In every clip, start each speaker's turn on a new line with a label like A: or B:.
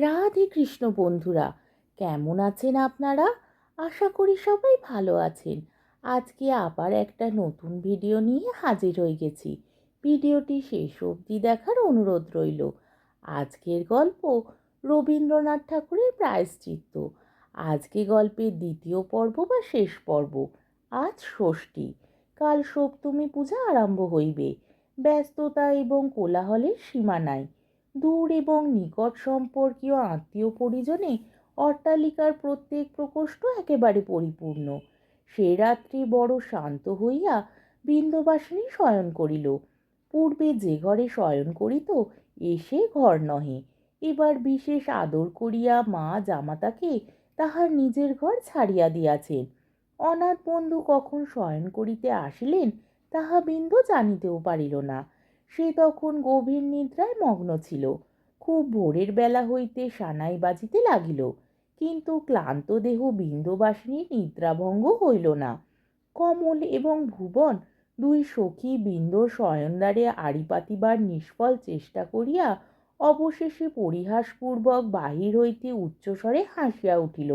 A: রাধে কৃষ্ণ বন্ধুরা, কেমন আছেন আপনারা? আশা করি সবাই ভালো আছেন। আজকে আবার একটা নতুন ভিডিও নিয়ে হাজির হয়ে গেছি। ভিডিওটি শেষ অবধি দেখার অনুরোধ রইল। আজকের গল্প রবীন্দ্রনাথ ঠাকুরের প্রায়শ্চিত্ত। আজকে গল্পের দ্বিতীয় পর্ব বা শেষ পর্ব, আজ ষষ্ঠী। কাল সপ্তমী পূজা আরম্ভ হইবে। ব্যস্ততা এবং কোলাহলের সীমা নাই। দূর এবং নিকট সম্পর্কীয় আত্মীয় পরিজনে অট্টালিকার প্রত্যেক প্রকোষ্ঠ একেবারে পরিপূর্ণ। সে রাত্রি বড় শান্ত হইয়া বিন্দবাসিনী শয়ন করিল। পূর্বে যে ঘরে শয়ন করিত এসে ঘর নহে। এবার বিশেষ আদর করিয়া মা জামাতাকে তাহার নিজের ঘর ছাড়িয়া দিয়াছেন। অনাথ বন্ধু কখন শয়ন করিতে আসিলেন, তাহা বিন্দু জানিতেও পারিল না। সে তখন গভীর নিদ্রায় মগ্ন ছিল। খুব ভোরের বেলা হইতে সানাই বাজিতে লাগিল, কিন্তু ক্লান্ত দেহ বিন্দুবাসিনীর নিদ্রাভঙ্গ হইল না। কমল এবং ভুবন দুই সখী বিন্দুর শয়নদ্বারে আড়ি পাতিবার নিষ্ফল চেষ্টা করিয়া অবশেষে পরিহাসপূর্বক বাহির হইতে উচ্চস্বরে হাসিয়া উঠিল।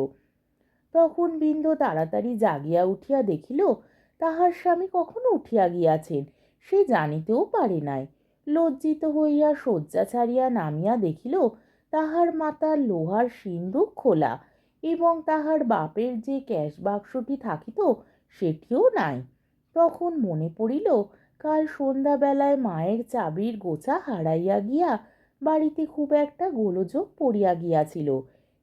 A: তখন বিন্দু তাড়াতাড়ি জাগিয়া উঠিয়া দেখিল, তাহার স্বামী কখন উঠিয়া গিয়াছেন সে জানিতেও পারে নাই। লজ্জিত হইয়া শয্যা ছাড়িয়া নামিয়া দেখিল, তাহার মাতার লোহার সিন্দুক খোলা এবং তাহার বাপের যে ক্যাশ বাক্সটি থাকিত, সেটিও নাই। তখন মনে পড়িল, কাল সন্ধ্যাবেলায় মায়ের চাবির গোছা হারাইয়া গিয়া বাড়িতে খুব একটা গোলযোগ পড়িয়া গিয়াছিল।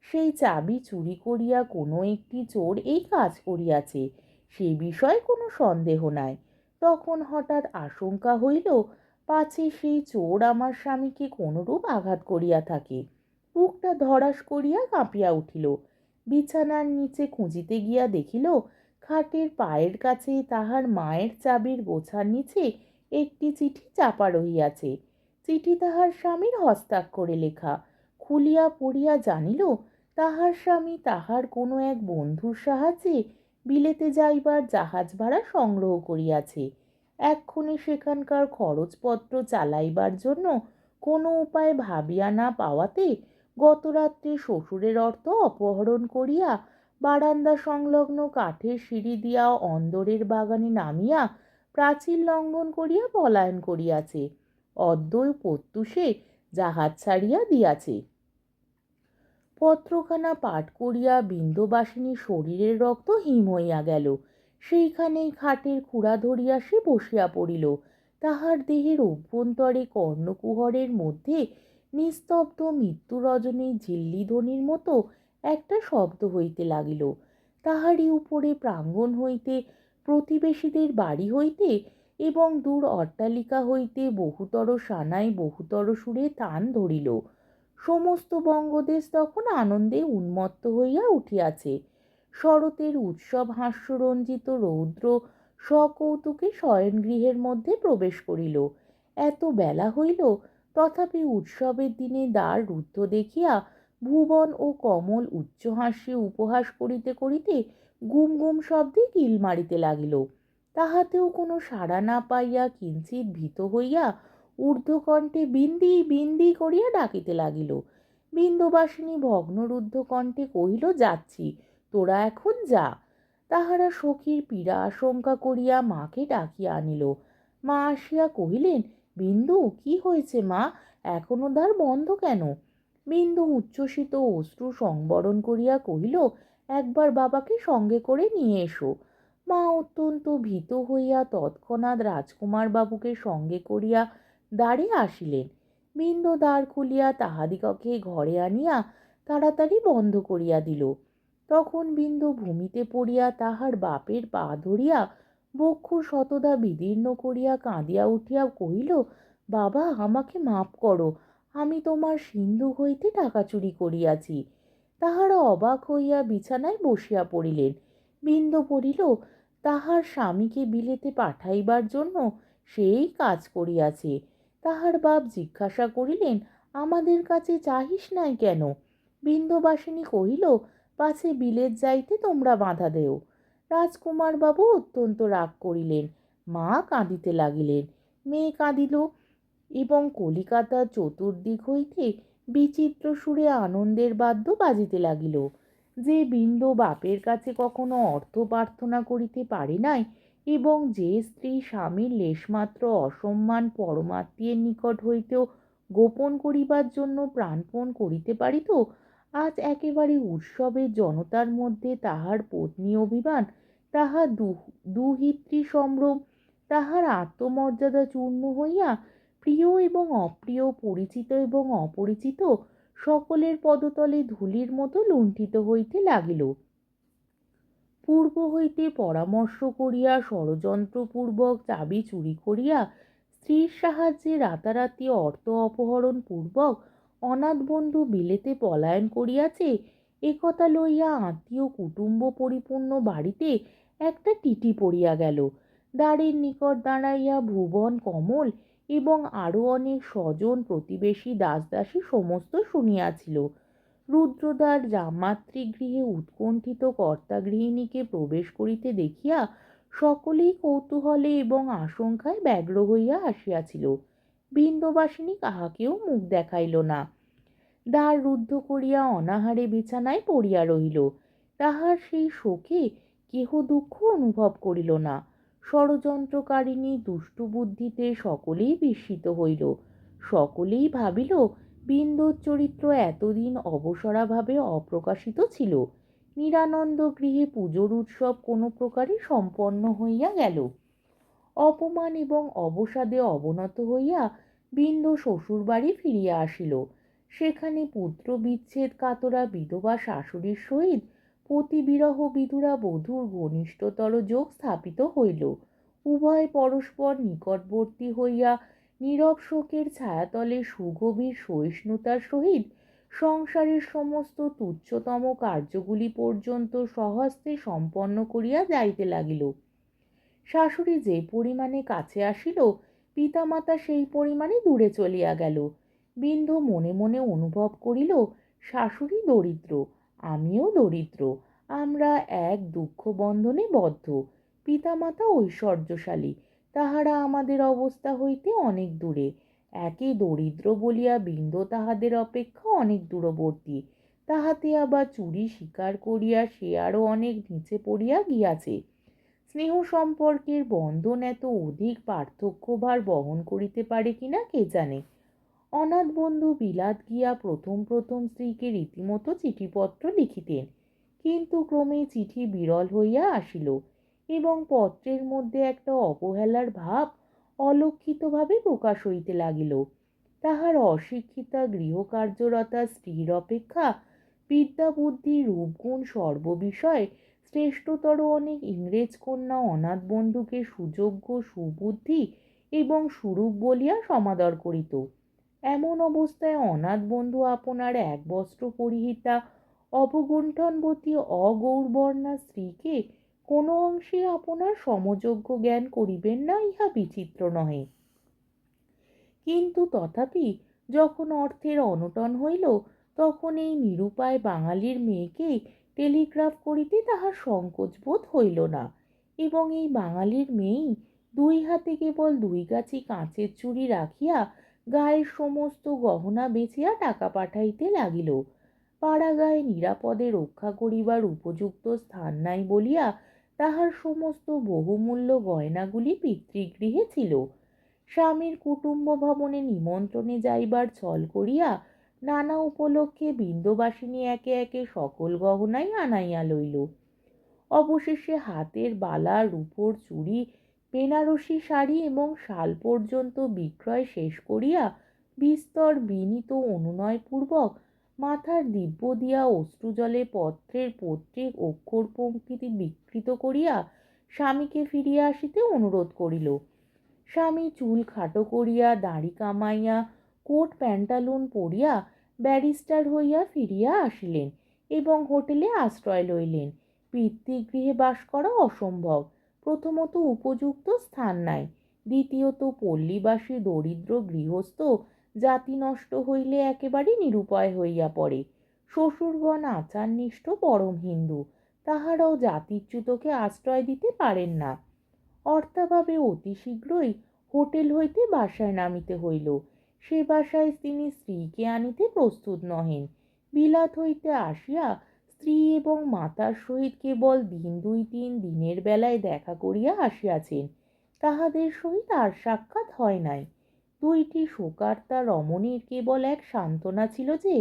A: সেই চাবি চুরি করিয়া কোনো একটি চোর এই কাজ করিয়াছে, সে বিষয়ে কোনো সন্দেহ নাই। তখন হঠাৎ আশঙ্কা হইল, পাছে সেই চোর আমার স্বামীকে কোনরূপ আঘাত করিয়া থাকে? বুকটা ধরাস করিয়া কাঁপিয়া উঠিল। বিছানার নিচে খুঁজিতে গিয়া দেখিল, খাটের পায়ের কাছে তাহার মায়ের চাবির গোছার নিচে একটি চিঠি চাপা রহিয়াছে। চিঠি তাহার স্বামীর হস্তাক্ষরে লেখা। খুলিয়া পড়িয়া জানিল, তাহার স্বামী তাহার কোনো এক বন্ধুর সাহায্যে বিলেতে যাইবার জাহাজ ভাড়া সংগ্রহ করিয়াছে। এক্ষণে সেখানকার খরচপত্র চালাইবার জন্য কোনো উপায় ভাবিয়া না পাওয়াতে গতরাত্রে শ্বশুরের অর্থ অপহরণ করিয়া বারান্দা সংলগ্ন কাঠের সিঁড়ি দিয়া অন্দরের বাগানে নামিয়া প্রাচীর লঙ্ঘন করিয়া পলায়ন করিয়াছে। অদ্বৈ প্রত্যুষে জাহাজ ছাড়িয়া দিয়াছে। পত্রখানা পাঠ করিয়া বিন্দুবাসিনীর শরীরের রক্ত হিম হইয়া গেল। সেইখানেই খাটের খুঁড়া ধরিয়া সে বসিয়া পড়িল। তাহার দেহের অভ্যন্তরে কর্ণকুহরের মধ্যে নিস্তব্ধ মৃত্যু রজনী ঝিল্লিধ্বনির মতো একটা শব্দ হইতে লাগিল। তাহারই উপরে প্রাঙ্গণ হইতে, প্রতিবেশীদের বাড়ি হইতে এবং দূর অট্টালিকা হইতে বহুতর সানাই বহুতর সুরে তান ধরিল। সমস্ত বঙ্গদেশ তখন আনন্দে উন্মত্ত হইয়া উঠিয়াছে। শরতের উৎসব হাস্যরঞ্জিত রৌদ্র সকৌতুকে শয়নগৃহের মধ্যে প্রবেশ করিল। এত বেলা হইল, তথাপি উৎসবের দিনে দ্বার রুদ্ধ দেখিয়া ভুবন ও কমল উচ্চ হাস্যে উপহাস করিতে করিতে গুম গুম শব্দে কিল মারিতে লাগিল। তাহাতেও কোনো সাড়া না পাইয়া কিঞ্চিত ভীত হইয়া ঊর্ধ্বকণ্ঠে বিন্দি বিন্দি করিয়া ডাকিতে লাগিল। বিন্দুবাসিনী ভগ্নরুদ্ধ কণ্ঠে কহিল, যাচ্ছি, তোরা এখন যা। তাহারা সখীর পীড়া আশঙ্কা করিয়া মাকে ডাকিয়া আনিল। মা আসিয়া কহিলেন, বিন্দু, কি হয়েছে মা? এখনও দ্বার বন্ধ কেন? বিন্দু উচ্ছ্বসিত অশ্রু সংবরণ করিয়া কহিল, একবার বাবাকে সঙ্গে করে নিয়ে এসো। মা অত্যন্ত ভীত হইয়া তৎক্ষণাৎ রাজকুমার বাবুকে সঙ্গে করিয়া দ্বারে আসিলেন। বিন্দু দ্বার খুলিয়া তাহাদিগকে ঘরে আনিয়া তাড়াতাড়ি বন্ধ করিয়া দিল। তখন বিন্দু ভূমিতে পড়িয়া তাহার বাপের পা ধরিয়া বক্ষু শতদা বিদীর্ণ করিয়া কাঁদিয়া উঠিয়া কহিল, বাবা, আমাকে মাফ করো, আমি তোমার সিন্ধু হইতে টাকা চুরি করিয়াছি তাহারা অবাক হইয়া বিছানায় বসিয়া পড়িলেন। বিন্দু পড়িল তাহার স্বামীকে বিলেতে পাঠাইবার জন্য সেই কাজ করিয়াছে। তাহার বাপ জিজ্ঞাসা করিলেন, আমাদের কাছে চাহিস নাই কেন? বিন্দুবাসিনী কহিল, পাছে বিলেত যাইতে তোমরা বাধা দেও। রাজকুমার বাবু অত্যন্ত রাগ করিলেন, মা কাঁদিতে লাগিলেন। মেয়ে কাঁদিল এবং কলিকাতার চতুর্দিক হইতে বিচিত্র সুরে আনন্দের বাদ্য বাজিতে লাগিল। যে বিন্দু বাপের কাছে কখনো অর্থ প্রার্থনা করিতে পারে নাই এবং যে স্ত্রী স্বামীর লেশমাত্র অসম্মান পরমাত্মীয়ের নিকট হইতেও গোপন করিবার জন্য প্রাণপণ করিতে পারিত আজ একেবারে উৎসবের জনতার মধ্যে তাহার পত্নী অভিমান তাহার দুহিত্রী সম্ভ্রম, তাহার আত্মমর্যাদা চূর্ণ হইয়া প্রিয় এবং অপ্রিয়, পরিচিত এবং অপরিচিত সকলের পদতলে ধুলির মতো লুণ্ঠিত হইতে লাগিল। পূর্ব হইতে পরামর্শ করিয়া, ষড়যন্ত্রপূর্বক চাবি চুরি করিয়া, স্ত্রীর সাহায্যে রাতারাতি অর্থ অপহরণ পূর্বক অনাথ বন্ধু বিলেতে পলায়ন করিয়াছে একথা লইয়া আত্মীয় কুটুম্ব পরিপূর্ণ বাড়িতে একটা টিটি পড়িয়া গেল। দ্বারের নিকট দাঁড়াইয়া ভুবন, কমল এবং আরও অনেক স্বজন প্রতিবেশী দাসদাসী সমস্ত শুনিয়াছিল। রুদ্রদ্বার জামাতৃগৃহে উৎকণ্ঠিত কর্তা গৃহিণীকে প্রবেশ করিতে দেখিয়া সকলেই কৌতূহলে এবং আশঙ্কায় ব্যগ্র হইয়া আসিয়াছিল। বিন্দবাসিনী কাহাকেও মুখ দেখাইল না। দ্বার রুদ্ধ করিয়া অনাহারে বিছানায় পড়িয়া রহিল। তাহার সেই শোকে কেহ দুঃখ অনুভব করিল না। ষড়যন্ত্রকারিণী দুষ্টুবুদ্ধিতে সকলেই বিস্মিত হইল। সকলেই ভাবিল বিন্দুর চরিত্র এতদিন অবসরাভাবে অপ্রকাশিত ছিল। নিরানন্দ গৃহে পুজোর উৎসব কোনো প্রকারে সম্পন্ন হইয়া গেল। অপমান এবং অবসাদে অবনত হইয়া বিন্দু শ্বশুরবাড়ি ফিরিয়া আসিল। সেখানে পুত্র বিচ্ছেদ, কাতরা বিধবা শাশুড়ির সহিত পতিবিরহ বিধুরা বধূর ঘনিষ্ঠতর যোগ স্থাপিত হইল। উভয় পরস্পর নিকটবর্তী হইয়া নীরব শোকের ছায়াতলে সুগভীর সহিষ্ণুতার সহিত সংসারের সমস্ত তুচ্ছতম কার্যগুলি পর্যন্ত সহস্তে সম্পন্ন করিয়া যাইতে লাগিল। শাশুড়ি যে পরিমাণে কাছে আসিল, পিতামাতা সেই পরিমাণে দূরে চলিয়া গেল। বিন্ধু মনে মনে অনুভব করিল, শাশুড়ি দরিদ্র, আমিও দরিদ্র, আমরা এক দুঃখ বন্ধনে বদ্ধ। পিতামাতা ঐশ্বর্যশালী তাহারা আমাদের অবস্থা হইতে অনেক দূরে। একে দরিদ্র বলিয়া বিন্দ তাহাদের অপেক্ষা অনেক দূরবর্তী। তাহাতে আবার চুরি স্বীকার করিয়া সে আরও অনেক নিচে পড়িয়া গিয়াছে। স্নেহ সম্পর্কের বন্ধন এত অধিক পার্থক্যভার বহন করিতে পারে কিনা কে জানে? অনাথ বন্ধু বিলাত গিয়া প্রথম প্রথম স্ত্রীকে রীতিমতো চিঠিপত্র লিখিতেন। কিন্তু ক্রমে চিঠি বিরল হইয়া আসিল। এবং পত্রের মধ্যে একটা অবহেলার ভাব অলক্ষিতভাবে প্রকাশ হইতে লাগিল। তাহার অশিক্ষিতা, গৃহকার্যরতা, স্ত্রীর অপেক্ষা বিদ্যা বুদ্ধি রূপগুণ সর্ববিষয়ে শ্রেষ্ঠতর অনেক ইংরেজ কন্যা অনাথ বন্ধুকে সুযোগ্য, সুবুদ্ধি এবং সুরূপ বলিয়া সমাদর করিত। এমন অবস্থায় অনাথ বন্ধু আপনার এক বস্ত্র পরিহিতা, অবগুণ্ঠনবতী, অগৌরবর্ণা স্ত্রীকে কোনো অংশে আপনার সমযোগ্য জ্ঞান করিবেন না, ইহা বিচিত্র নহে। কিন্তু তথাপি যখন অর্থের অনটন হইল, তখন এই নিরুপায় বাঙালির মেয়েকে টেলিগ্রাফ করিতে তাহার সংকোচ বোধ হইল না এবং এই বাঙালির মেয়েই দুই হাতে কেবল দুই গাছি কাঁচের চুড়ি রাখিয়া গায়ের সমস্ত গহনা বেচিয়া টাকা পাঠাইতে লাগিল। পাড়াগায়ে নিরাপদে রক্ষা করিবার উপযুক্ত স্থান নাই বলিয়া তাহার সমস্ত বহুমূল্য গয়নাগুলি পিতৃগৃহে ছিল। স্বামীর কুটুম্ব ভবনে নিমন্ত্রণে যাইবার ছল করিয়া নানা উপলক্ষে বিন্দবাসিনী একে একে সকল গহনাই আনাইয়া লইল। অবশেষে হাতের বালা, রূপোর চুড়ি, বেনারসি শাড়ি এবং শাল পর্যন্ত বিক্রয় শেষ করিয়া বিস্তর বিনীত অনুনয়পূর্বক মাথার দিব্য দিয়া অশ্রুজলে পত্রের পত্রিক অক্ষর পঙ্ক্তিটি বিকৃত করিয়া স্বামীকে ফিরিয়া আসিতে অনুরোধ করিল। স্বামী চুল খাটো করিয়া, দাড়ি কামাইয়া, কোট, প্যান্টালুন পরিয়া ব্যারিস্টার হইয়া ফিরিয়া আসিলেন এবং হোটেলে আশ্রয় লইলেন। পিতৃগৃহে বাস করা অসম্ভব। প্রথমত উপযুক্ত স্থান নাই। দ্বিতীয়ত পল্লীবাসী, দরিদ্র, গৃহস্থ জাতি নষ্ট হইলে একেবারে নিরুপায় হইয়া পড়ে। শ্বশুরগণ আচারনিষ্ঠ পরম হিন্দু, তাহারাও জাতিচ্যুতকে আশ্রয় দিতে পারেন না। অর্থাভাবে অতি শীঘ্রই হোটেল হইতে বাসায় নামিতে হইল। সে বাসায় তিনি স্ত্রীকে আনিতে প্রস্তুত নহেন। বিলাত হইতে আসিয়া স্ত্রী এবং মাতার সহিত কেবল দিন দুই তিন দিনের বেলায় দেখা করিয়া আসিয়াছেন। তাহাদের সহিত আর সাক্ষাৎ হয় নাই। দুইটি শোকার্তা রমণীর কেবল এক সান্ত্বনা ছিল যে,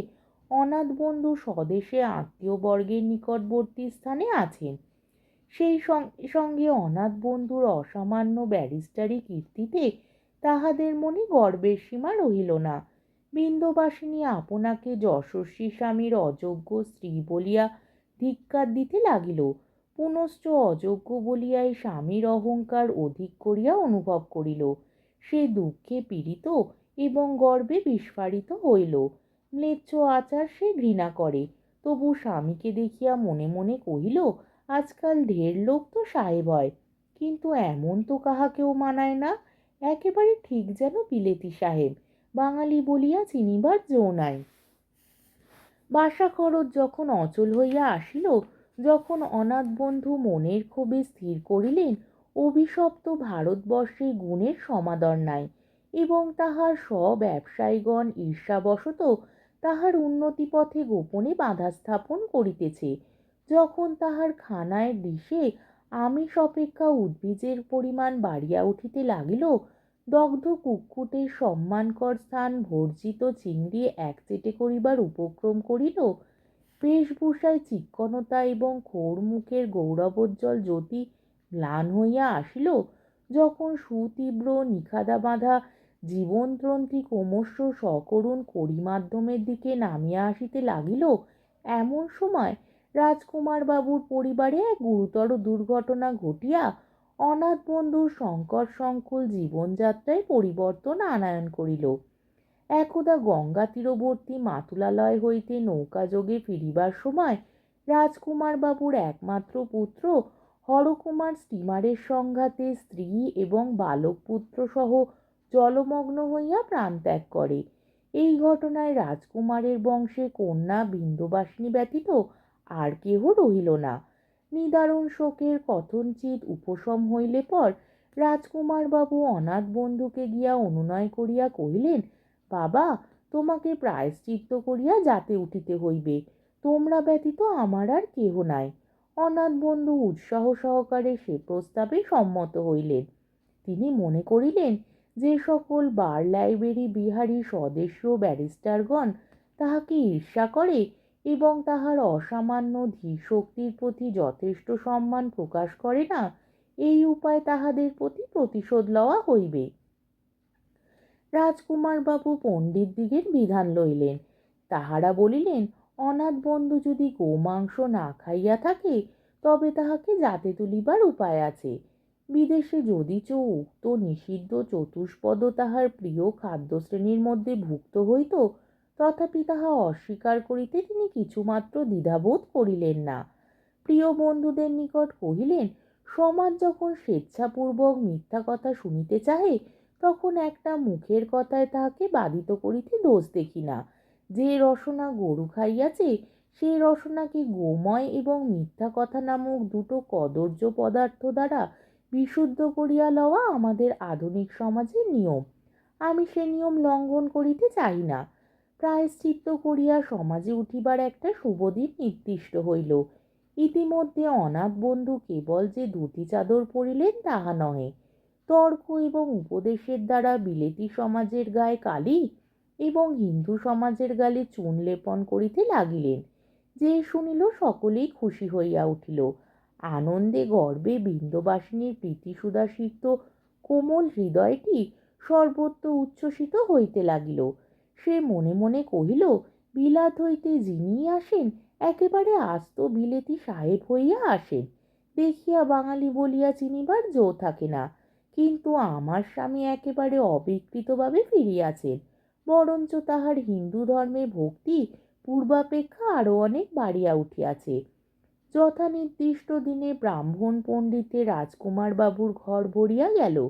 A: অনাথ বন্ধু স্বদেশে আত্মীয়বর্গের নিকটবর্তী স্থানে আছেন। সেই সঙ্গে অনাথ বন্ধুর অসামান্য ব্যারিস্টারি কীর্তিতে তাহাদের মনে গর্বের সীমা রহিল না। বিন্দবাসিনী আপনাকে যশস্বী স্বামীর অযোগ্য স্ত্রী বলিয়া ধিক্কার দিতে লাগিল। পুনশ্চ অযোগ্য বলিয়াই স্বামীর অহংকার অধিক করিয়া অনুভব করিল। সে দুঃখে পীড়িত এবং গর্বে বিস্ফারিত হইল। ম্লেচ্ছ আচার সে ঘৃণা করে। তবু স্বামীকে দেখিয়া মনে মনে কহিল, আজকাল ঢের লোক তো সাহেব হয়, কিন্তু এমন তো কাহাকেও মানায় না। একেবারে ঠিক যেন বিলেতি সাহেব, বাঙালি বলিয়া চিনিবার জো নাই। বাসা খরচ যখন অচল হইয়া আসিল, যখন অনাথ বন্ধু মনের ক্ষোভে স্থির করিলেন অভিশপ্ত ভারতবর্ষে গুণের সমাদর নাই এবং তাহার স্বব্যবসায়ীগণ ঈর্ষাবশত তাহার উন্নতি পথে গোপনে বাধা স্থাপন করিতেছে। যখন তাহার খানায় ডিশে আমিষ অপেক্ষা উদ্ভিজের পরিমাণ বাড়িয়া উঠিতে লাগিল, দগ্ধ কুক্কুটের সম্মানকর স্থান ভর্জিত চিংড়ি একচেটে করিবার উপক্রম করিল। বেশভূষায় চিক্কণতা এবং খোর মুখের গৌরবোজ্জ্বল জ্যোতি ম্লান হইয়া আসিল, যখন সুতীব্র নিখাদা বাঁধা জীবনতন্ত্রী ক্রমশ সকরুণ কড়ি মাধ্যমের দিকে নামিয়া আসিতে লাগিল। এমন সময় রাজকুমার বাবুর পরিবারে এক গুরুতর দুর্ঘটনা ঘটিয়া অনাথ বন্ধুর সংকট সংকুল জীবনযাত্রায় পরিবর্তন আনায়ন করিল। একদা গঙ্গা তীরবর্তী মাতুলালয় হইতে নৌকাযোগে ফিরিবার সময় রাজকুমার বাবুর একমাত্র পুত্র হরকুমার স্টিমারের সংঘাতে স্ত্রী এবং বালক পুত্র সহ জলমগ্ন হইয়া প্রাণত্যাগ করে। এই ঘটনায় রাজকুমারের বংশে কন্যা বিন্দুবাসিনী ব্যতীত আর কেহ রহিল না। নিদারুণ শোকের কথনচিত উপশম হইলে পর রাজকুমার বাবু অনাথ বন্ধুকে গিয়া অনুনয় করিয়া কহিলেন, বাবা, তোমাকে প্রায়শ্চিত্ত করিয়া যাতে উঠিতে হইবে। তোমরা ব্যতীত আমার আর কেহ নাই। অনাথ বন্ধু উৎসাহ সহকারে সে প্রস্তাবে সম্মত হইলেন। তিনি মনে করিলেন যে সকল বার লাইব্রেরি বিহারী স্বদেশ ব্যারিস্টারগণ তাহাকে ঈর্ষা করে এবং তাহার অসামান্য ধীশক্তির প্রতি যথেষ্ট সম্মান প্রকাশ করে না, এই উপায় তাহাদের প্রতি প্রতিশোধ লওয়া হইবে। রাজকুমার বাবু পণ্ডিত দিগের বিধান লইলেন। তাহারা বলিলেন অনাথ বন্ধু যদি গোমাংস না খাইয়া থাকে, তবে তাহাকে জাতে তুলিবার উপায় আছে। বিদেশে যদি যদিচ উক্ত নিষিদ্ধ চতুষ্পদ তাহার প্রিয় খাদ্যশ্রেণীর মধ্যে ভুক্ত হইত, তথাপি তাহা অস্বীকার করিতে তিনি কিছুমাত্র দ্বিধাবোধ করিলেন না। প্রিয় বন্ধুদের নিকট কহিলেন, সমাজ যখন স্বেচ্ছাপূর্বক মিথ্যা কথা শুনিতে চাহে, তখন একটা মুখের কথায় তাহাকে বাধিত করিতে দোষ দেখি না। যে রসনা গরু খাইয়াছে, সেই রসনাকে গোময় এবং মিথ্যা কথা নামক দুটো কদর্য পদার্থ দ্বারা বিশুদ্ধ করিয়া লওয়া আমাদের আধুনিক সমাজের নিয়ম? আমি সে নিয়ম লঙ্ঘন করিতে চাই না। প্রায়শ্চিত্ত করিয়া সমাজে উঠিবার একটা শুভদিন নির্দিষ্ট হইল। ইতিমধ্যে অনাথ বন্ধু কেবল যে ধুতি চাদর পরিলেন তাহা নহে। তর্ক এবং উপদেশের দ্বারা বিলেতি সমাজের গায়ে কালি এবং হিন্দু সমাজের গালে চুন লেপন করিতে লাগিলেন। যে শুনিল, সকলেই খুশি হইয়া উঠিল। আনন্দে, গর্বে বিন্দবাসিনীর প্রীতি সুদাসিক্ত কোমল হৃদয়টি সর্বত্র উচ্ছ্বসিত হইতে লাগিল। সে মনে মনে কহিল, বিলাত হইতে যিনি আসেন, একেবারে আস্ত বিলেতি সাহেব হইয়া আসেন। দেখিয়া বাঙালি বলিয়া চিনিবার জো থাকে না। কিন্তু আমার স্বামী একেবারে অবিকৃতভাবে ফিরিয়াছেন। বরঞ্চ তাহার হিন্দু ধর্মে ভক্তি, পূর্বাপেক্ষা আরও অনেক বাড়িয়া উঠিয়াছে। যথা নির্দিষ্ট দিনে ব্রাহ্মণ পণ্ডিতে রাজকুমার বাবুর ঘর ভরিয়া গেল।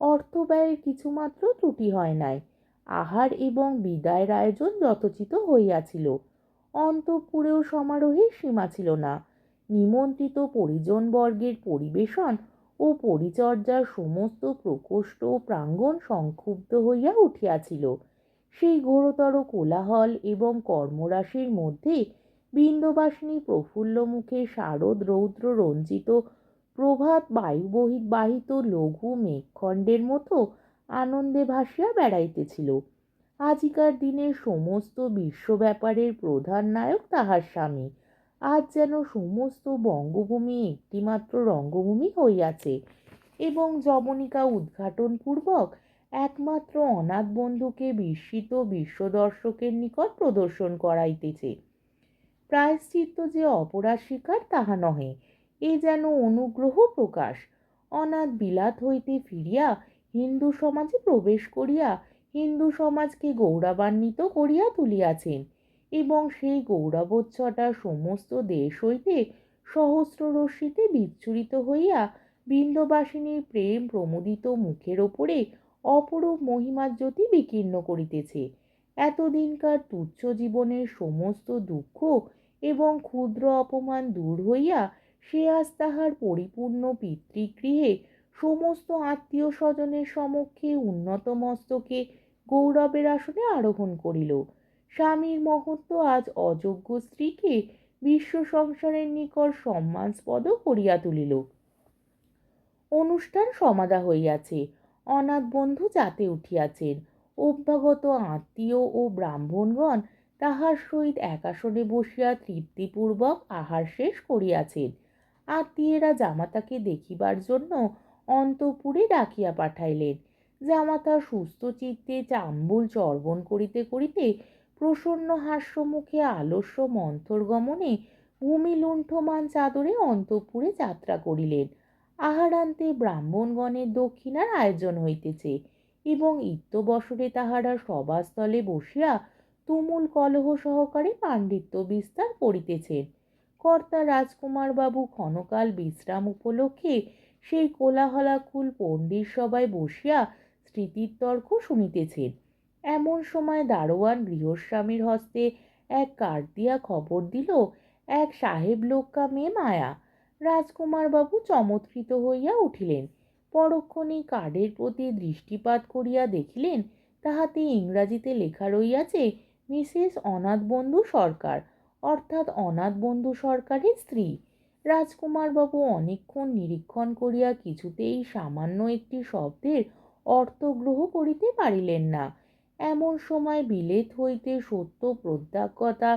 A: অর্থ ব্যয়ের কিছুমাত্র ত্রুটি হয় নাই। আহার এবং বিদায়ের আয়োজন যথোচিত হইয়াছিল। অন্তঃপুরেও সমারোহের সীমা ছিল না। নিমন্ত্রিত পরিজনবর্গের পরিবেশন ও পরিচর্যার সমস্ত প্রকোষ্ঠ প্রাঙ্গণ সংক্ষুব্ধ হইয়া উঠিয়াছিল। সেই ঘোরতর কোলাহল এবং কর্মরাশির মধ্যে বিন্দবাসিনী প্রফুল্ল মুখে শারদ রৌদ্র রঞ্জিত প্রভাত বায়ুবহিত বাহিত লঘু মেঘখণ্ডের মতো আনন্দে ভাসিয়া বেড়াইতেছিল। আজিকার দিনের সমস্ত বিশ্ব ব্যাপারের প্রধান নায়ক তাহার স্বামী। আজ যেন সমস্ত বঙ্গভূমি একটিমাত্র রঙ্গভূমি হইয়াছে এবং যবনিকা উদ্ঘাটনপূর্বক একমাত্র অনাথ বন্ধুকে বিস্মিত বিশ্বদর্শকের নিকট প্রদর্শন করাইতেছে। প্রায়শ্চিত্ত যে অপরাধ স্বীকার তাহা নহে, এ যেন অনুগ্রহ প্রকাশ। অনাথ বিলাত হইতে ফিরিয়া হিন্দু সমাজে প্রবেশ করিয়া হিন্দু সমাজকে গৌরবান্বিত করিয়া তুলিয়াছেন এবং সেই গৌরবোচ্ছটা সমস্ত দেশ হইতে সহস্র রশ্মিতে বিচ্ছুরিত হইয়া বিন্দবাসিনীর প্রেম প্রমোদিত মুখের ওপরে অপরূপ মহিমার জ্যোতি বিকীর্ণ করিতেছে। এতদিনকার তুচ্ছ জীবনের সমস্ত দুঃখ এবং ক্ষুদ্র অপমান দূর হইয়া সে আজ তাহার পরিপূর্ণ পিতৃগৃহে সমস্ত আত্মীয় স্বজনের সমক্ষে উন্নত মস্তকে গৌরবের আসনে আরোহণ করিল। স্বামীর মহত্ব আজ অযোগ্য স্ত্রীকে বিশ্ব সংসারের নিকট সম্মানস্পদ করিয়া তুলিল। অনুষ্ঠান সমাধা হইয়াছে। অনাথ বন্ধু যাতে উঠিয়াছেন। অভ্যাগত আত্মীয় ও ব্রাহ্মণগণ তাহার সহিত একাসনে বসিয়া তৃপ্তিপূর্বক আহার শেষ করিয়াছেন। আত্মীয়েরা জামাতাকে দেখিবার জন্য অন্তপুরে ডাকিয়া পাঠাইলেন। জামাতা সুস্থ চিত্তে চাম্বুল চর্বণ করিতে করিতে প্রসন্ন হাস্যমুখে আলস্য মন্থর গমনে ভূমি লুণ্ঠমান চাদরে অন্তপুরে যাত্রা করিলেন। আহারান্তে ব্রাহ্মণগণের দক্ষিণার আয়োজন হইতেছে এবং ইত্যবসরে তাহারা সভাস্থলে বসিয়া তুমুল কলহ সহকারে পাণ্ডিত্য বিস্তার করিতেছেন কর্তা রাজকুমার বাবু ক্ষণকাল বিশ্রাম উপলক্ষে সেই কোলাহলাকুল পণ্ডিত সবাই বসিয়া স্মৃতির তর্ক শুনিতেছেন এমন সময় দারোয়ান গৃহস্বামীর হস্তে এক কার্ড দিয়া খবর দিল, এক সাহেব লোক্কা মেয়ে মায়া। রাজকুমার বাবু চমৎকৃত হইয়া উঠিলেন। পরক্ষণে কার্ডের প্রতি দৃষ্টিপাত করিয়া দেখিলেন, তাহাতে ইংরাজিতে লেখা রইয়াছে, মিসেস অনাথ বন্ধু সরকার অর্থাৎ অনাথ বন্ধু সরকারের স্ত্রী। রাজকুমারবাবু অনেকক্ষণ নিরীক্ষণ করিয়া কিছুতেই সামান্য একটি শব্দের অর্থগ্রহ করিতে পারিলেন না। এমন সময় বিলেত হইতে সত্য প্রজ্ঞাজ্ঞতা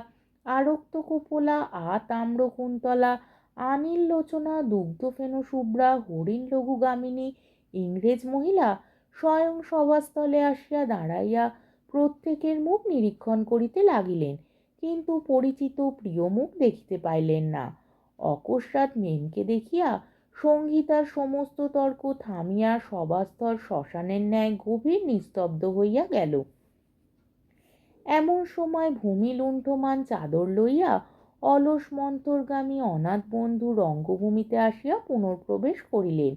A: আরক্ত কুপলা আ তাম্রকুন্তলা আনিল লোচনা, দুগ্ধ দুগ্ধফেনু শুভ্রা, হরিণ লঘুগামিনী, ইংরেজ মহিলা স্বয়ং সভাস্থলে আসিয়া দাঁড়াইয়া প্রত্যেকের মুখ নিরীক্ষণ করিতে লাগিলেন, কিন্তু পরিচিত প্রিয় মুখ দেখিতে পাইলেন না। অকস্মাৎ মেমকে দেখিয়া সঙ্গীতার সমস্ত তর্ক থামিয়া সভাস্থল শ্মশানের ন্যায় গভীর নিস্তব্ধ হইয়া গেল। এমন সময় ভূমি লুণ্ঠমান চাদর লইয়া অলস মন্তরগামী অনাথ বন্ধু রঙ্গভূমিতে আসিয়া পুনঃপ্রবেশ করিলেন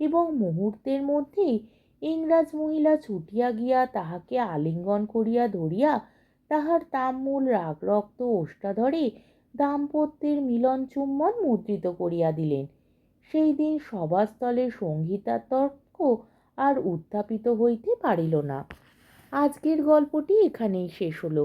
A: এবং মুহূর্তের মধ্যেই ইংরাজ মহিলা ছুটিয়া গিয়া তাহাকে আলিঙ্গন করিয়া ধরিয়া তাহার তাম্মূল রাগরক্ত ওষ্ঠাধরে দাম্পত্যের মিলন চুম্বন মুদ্রিত করিয়া দিলেন। সেই দিন সভাস্থলে সঙ্গীতার তর্ক আর উত্থাপিত হইতে পারিল না। আজকের গল্পটি এখানেই শেষ হলো।